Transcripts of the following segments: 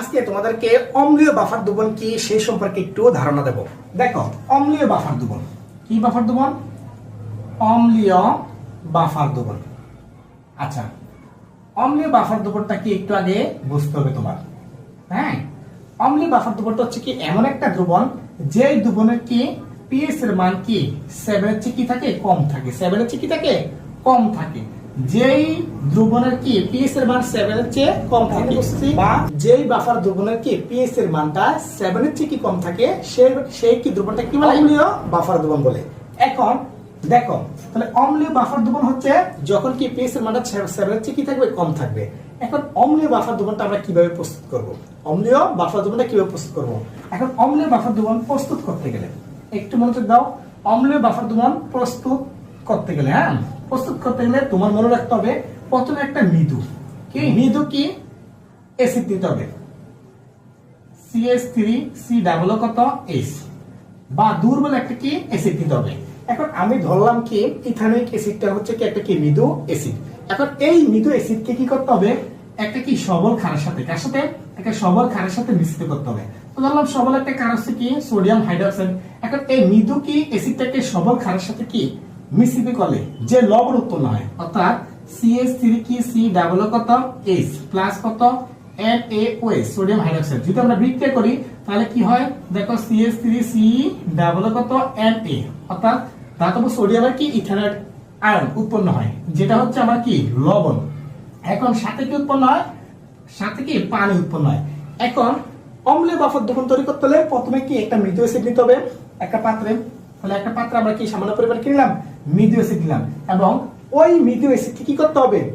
আজকে তোমাদেরকে অম্লীয় বাফার দুবন কি সেই সম্পর্কে একটু ধারণা দেব। দেখো, অম্লীয় বাফার দুবন। কি বাফার দুবন? অম্লীয় বাফার দুবন। আচ্ছা অম্লীয় বাফার দুবনটা কি একটু আগে বুঝতে হবে তোমার। হ্যাঁ অম্লীয় বাফার দুবনটা হচ্ছে কি এমন একটা দ্রবণ যে দ্রবণের কি পিএস এর মান কি সেভেনের চেয়ে কি থাকে? কম থাকে। সেভেনের চেয়ে কি থাকে? কম থাকে। যেই দ্রবণের কি? পিএস এর মান সেভেনের চেয়ে কম থাকে। বা যেই বাফার দ্রবণের কি? পিএস এর মানটা সেভেনের চেয়ে কি কম থাকে? সেই কি দ্রবণটা কি বলে? অম্লীয় বাফার দ্রবণ বলে। এখন দেখো তাহলে অম্লীয় বাফার দ্রবণ হচ্ছে যখন কি পিএস এর মানটা সেভেনের চেয়ে কি থাকবে? কম থাকবে। এখন অম্লীয় বাফার দ্রবণটা আমরা কীভাবে প্রস্তুত করব? অম্লীয় বাফার দ্রবণটা কীভাবে প্রস্তুত করব? এখন অম্লীয় বাফার দ্রবণ প্রস্তুত করতে গেলে একটু মনোযোগ দাও। অম্লীয় বাফার দ্রবণ প্রস্তুত করতে গেলে হ্যাঁ? প্রস্তুত করতে গেলে তোমার মনে রাখতে হবে, প্রথমে একটা মৃদু। কি? মৃদু কি? অ্যাসিড দিতে হবে সিএস থ্রি সি ডাবল কত? এইচ বা দুর্বল একটা কি? অ্যাসিড দিতে হবে এখন আমি ধরলাম কি হচ্ছে কি একটা কি? মৃদু এখন এই মৃদু কি করতে হবে? একটা কি সবল ক্ষারের সাথে, কার সাথে? একটা সবল ক্ষারের সাথে মিশ্রিত করতে হবে। ধরলাম সবল একটা ক্ষার হচ্ছে কি? সোডিয়াম হাইড্রোক্সাইড এখন এই মৃদু কি? অ্যাসিডটাকে সবল খারের সাথে কি? মিশ্রিত কলে, যে লবণ উৎপন্ন হয় অর্থাৎ সিএস থ্রি কি সি ডাবল কত? এইচ প্লাস কত? N A OS sodium hydroxide যদি আমরা বিক্রিয়া করি, তাহলে কি হয়? দেখো সিএস থ্রি সি ডাবল কত? এন এ অর্থাৎ ধাতব সোডিয়ামের কি? ইথানয়েড আয়ন উৎপন্ন হয়। যেটা হচ্ছে আমার কি? লবণ। এখন সাথে কি উৎপন্ন হয়? সাথে কি? পানি উৎপন্ন হয়। এখন অম্লীয় বাফার দ্রবণ তৈরি করতে হলে প্রথমে কি একটা মৃদু অ্যাসিড নিতে হবে, একটা পাত্রে। তাহলে একটা পাত্রে আমরা কি সামান্য পরিমাণ কি নিলাম? মৃদু অ্যাসিড নিলাম। এবং ওই অ্যাসিডকে কি করতে হবে?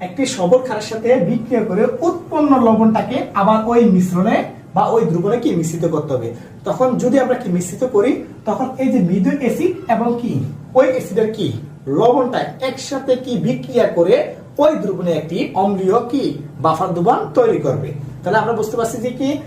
একটি ক্ষারের সাথে বিক্রিয়া করে উৎপন্ন লবণটাকে আবার ওই মিশ্রণে বা ওই দ্রবণে কি মিশ্রিত করতে হবে? তখন যদি আমরা কি মিশ্রিত করি, তখন এই যে মৃদু অ্যাসিড এবং কি? ওই অ্যাসিডের কি? লবণটা একসাথে কি বিক্রিয়া করে ওই দ্রবণে একটি অম্লীয় কি? বাফার দ্রবণ তৈরি করবে। তাহলে আমরা বুঝতে পারছি যে কি?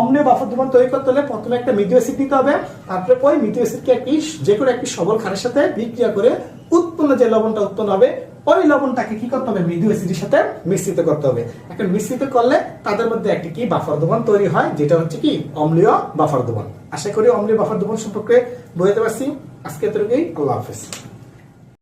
অম্লীয় বাফার দ্রবণ তৈরি করতে হলে প্রথমে একটা মৃদু অ্যাসিড নিতে হবে, তারপরে ওই মৃদু অ্যাসিডকে একটি যে কোনো একটি সবল ক্ষারের সাথে বিক্রিয়া করে উৎপন্ন যে লবণটা উৎপন্ন হবে, ওই লবণটাকে কি করতে হবে? মৃদু অ্যাসিডের সাথে মিশ্রিত করতে হবে। এখন মিশ্রিত করলে তাদের মধ্যে একটি কি বাফার দ্রবণ তৈরি হয়, যেটা হচ্ছে কি অম্লীয় বাফার দ্রবণ আশা করি অম্লীয় বাফার দ্রবণ সম্পর্কে বুঝতে পারছি। আজকে এতটুকুই, আল্লাহ হাফেজ।